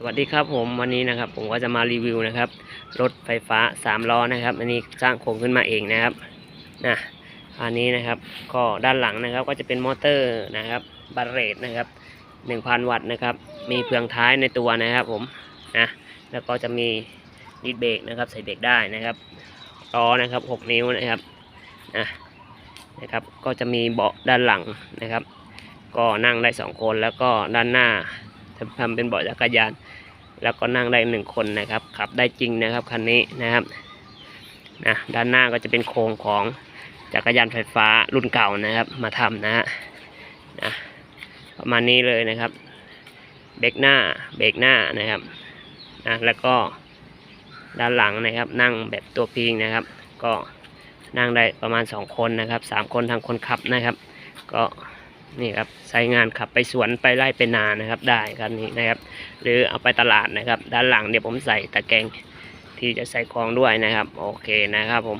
สวัสดีครับผมวันนี้นะครับ ผมก็จะมารีวิวนะครับ รถไฟฟ้า3ล้อนะครับ อันนี้สร้างโครงขึ้นมาเองนะครับนะอันนี้นะครับก็ด้านหลังนะครับก็จะเป็นมอเตอร์นะครับบาร์เรตนะครับ 1,000 วัตต์นะครับ มีเฟืองท้ายในตัวนะครับผมนะแล้วก็จะมีดิสเบรกนะครับ ใส่เบรกได้นะครับล้อนะครับ 6 นิ้วนะครับนะนะครับ ก็จะมีเบาะด้านหลังนะครับ ก็นั่งได้สองคนแล้วก็ด้านหน้า ทำเป็นเบาะจักรยาน แล้วก็นั่งได้หนึ่งคนนะครับ ขับได้จริงนะครับคันนี้นะครับนะด้านหน้าก็จะเป็นโครงของจักรยานไฟฟ้ารุ่นเก่านะครับ มาทำนะฮะนะประมาณนี้เลยนะครับ เบรกหน้าเบรกหน้านะครับนะแล้วก็ด้านหลังนะครับ นั่งแบบตัวพิงนะครับ ก็นั่งได้ประมาณสองคนนะครับสามคนทางคนขับนะครับ ก็ นี่ครับใช้งานขับไปสวนไปไล่ไปนานะครับ ได้ครับนี่นะครับ หรือเอาไปตลาดนะครับ ด้านหลังเดี๋ยวผมใส่ตะแกรงที่จะใส่ของด้วยนะครับ โอเคนะครับผม